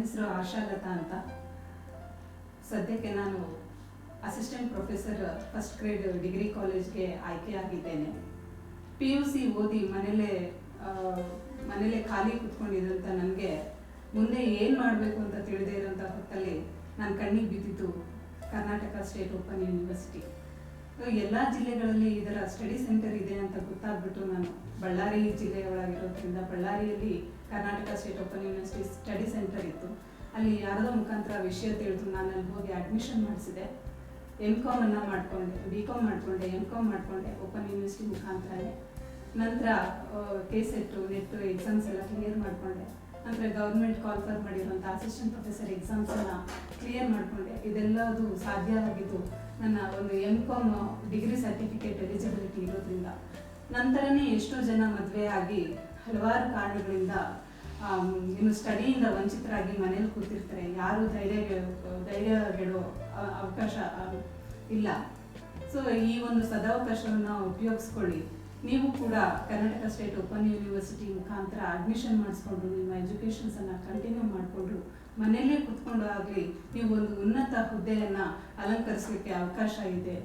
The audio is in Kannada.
ಹೆಸರು ಆಶಾಲತಾ ಅಂತ. ಸದ್ಯಕ್ಕೆ ನಾನು assistant professor first grade degree ಕಾಲೇಜ್ಗೆ ಆಯ್ಕೆಯಾಗಿದ್ದೇನೆ ಪಿ ಯು ಸಿ ಓದಿ ಮನೇಲೇ ಮನೇಲೇ ಖಾಲಿ ಕುತ್ಕೊಂಡಿದ್ದಂಥ ನನಗೆ ಮುಂದೆ ಏನು ಮಾಡಬೇಕು ಅಂತ ತಿಳಿದೇ ಇರೋಂಥ ಹೊತ್ತಲ್ಲಿ ನನ್ನ ಕಣ್ಣಿಗೆ ಬಿದ್ದಿತ್ತು ಕರ್ನಾಟಕ ಸ್ಟೇಟ್ ಓಪನ್ ಯೂನಿವರ್ಸಿಟಿ. ಎಲ್ಲ ಜಿಲ್ಲೆಗಳಲ್ಲಿ ಇದರ ಸ್ಟಡಿ ಸೆಂಟರ್ ಇದೆ ಅಂತ ಗೊತ್ತಾಗ್ಬಿಟ್ಟು ನಾನು ಬಳ್ಳಾರಿ ಜಿಲ್ಲೆಯ ಒಳಗಿರೋದ್ರಿಂದ ಬಳ್ಳಾರಿಯಲ್ಲಿ Karnataka state open university study centre ಇತ್ತು. ಅಲ್ಲಿ ಯಾರದೋ ಮುಖಾಂತರ ವಿಷಯ ತಿಳಿದು ನಾನು ಅಲ್ಲಿ ಹೋಗಿ ಅಡ್ಮಿಷನ್ ಮಾಡಿಸಿದೆ. ಎಂ ಕಾಮ್ ಅನ್ನ ಮಾಡ್ಕೊಂಡೆ ಬಿ ಕಾಮ್ ಮಾಡ್ಕೊಂಡೆ ಎಂ ಕಾಮ್ ಮಾಡ್ಕೊಂಡೆ ಓಪನ್ ಯೂನಿವರ್ಸಿಟಿ ಮುಖಾಂತರನೇ ನಂತರ ಕೆ ಸೆಟ್ಟು ನೆಟ್ಟು ಎಕ್ಸಾಮ್ಸ್ ಎಲ್ಲ ಕ್ಲಿಯರ್ ಮಾಡಿಕೊಂಡೆ. ನಂತರ ಗೌರ್ಮೆಂಟ್ ಕಾಲ್ಫರ್ ಮಾಡಿರುವಂಥ ಅಸಿಸ್ಟೆಂಟ್ ಪ್ರೊಫೆಸರ್ ಎಕ್ಸಾಮ್ಸನ್ನು ಕ್ಲಿಯರ್ ಮಾಡಿಕೊಂಡೆ. ಇದೆಲ್ಲದೂ ಸಾಧ್ಯ ಆಗಿದ್ದು ನನ್ನ ಒಂದು M com degree certificate eligibility ಇರೋದ್ರಿಂದ ನಂತರನೇ ಎಷ್ಟೋ ಜನ ಮದುವೆ ಆಗಿ ಹಲವಾರು ಕಾರಣಗಳಿಂದ ಇನ್ನು ಸ್ಟಡಿಯಿಂದ ವಂಚಿತರಾಗಿ ಮನೇಲಿ ಕೂತಿರ್ತಾರೆ. ಯಾರು ಧೈರ್ಯ ಧೈರ್ಯ ಹೇಳೋ ಅವಕಾಶ ಇಲ್ಲ. ಸೊ ಈ ಒಂದು ಸದಾವಕಾಶವನ್ನು ಉಪಯೋಗಿಸ್ಕೊಳ್ಳಿ. ನೀವು ಕೂಡ ಕರ್ನಾಟಕ ಸ್ಟೇಟ್ ಓಪನ್ ಯೂನಿವರ್ಸಿಟಿ ಮುಖಾಂತರ ಅಡ್ಮಿಷನ್ ಮಾಡಿಸ್ಕೊಂಡು ನಿಮ್ಮ ಎಜುಕೇಷನ್ಸನ್ನು ಕಂಟಿನ್ಯೂ ಮಾಡಿಕೊಂಡು ಮನೆಯಲ್ಲೇ ಕುತ್ಕೊಂಡು ಆಗಲಿ ನೀವು ಒಂದು ಉನ್ನತ ಹುದ್ದೆಯನ್ನು ಅಲಂಕರಿಸಲಿಕ್ಕೆ ಅವಕಾಶ ಇದೆ.